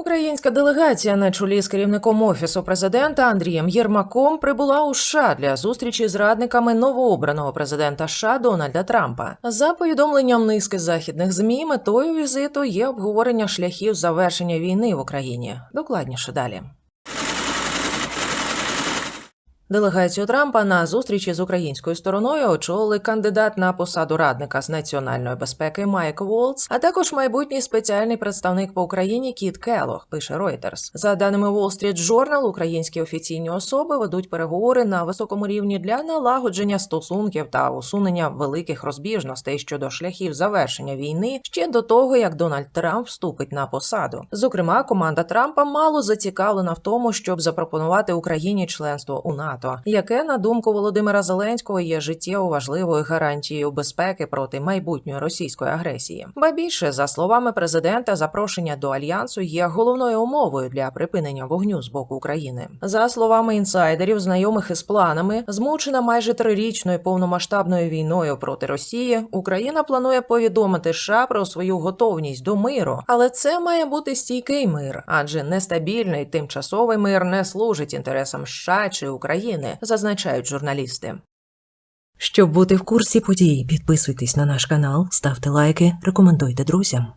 Українська делегація на чолі з керівником офісу президента Андрієм Єрмаком прибула у США для зустрічі з радниками новообраного президента США Дональда Трампа. За повідомленням низки західних змі, метою візиту є обговорення шляхів завершення війни в Україні. Докладніше далі. Делегацію Трампа на зустрічі з українською стороною очолили кандидат на посаду радника з національної безпеки Майк Волц, а також майбутній спеціальний представник по Україні Кіт Келох, пише Reuters. За даними Wall Street Journal, українські офіційні особи ведуть переговори на високому рівні для налагодження стосунків та усунення великих розбіжностей щодо шляхів завершення війни ще до того, як Дональд Трамп вступить на посаду. Зокрема, команда Трампа мало зацікавлена в тому, щоб запропонувати Україні членство у НАТО, яке, на думку Володимира Зеленського, є життєво важливою гарантією безпеки проти майбутньої російської агресії. Ба більше, за словами президента, запрошення до альянсу є головною умовою для припинення вогню з боку України. За словами інсайдерів, знайомих із планами, змучена майже трирічною повномасштабною війною проти Росії, Україна планує повідомити США про свою готовність до миру, але це має бути стійкий мир, адже нестабільний тимчасовий мир не служить інтересам США чи України, зазначають журналісти. Щоб бути в курсі подій, підписуйтесь на наш канал, ставте лайки, рекомендуйте друзям.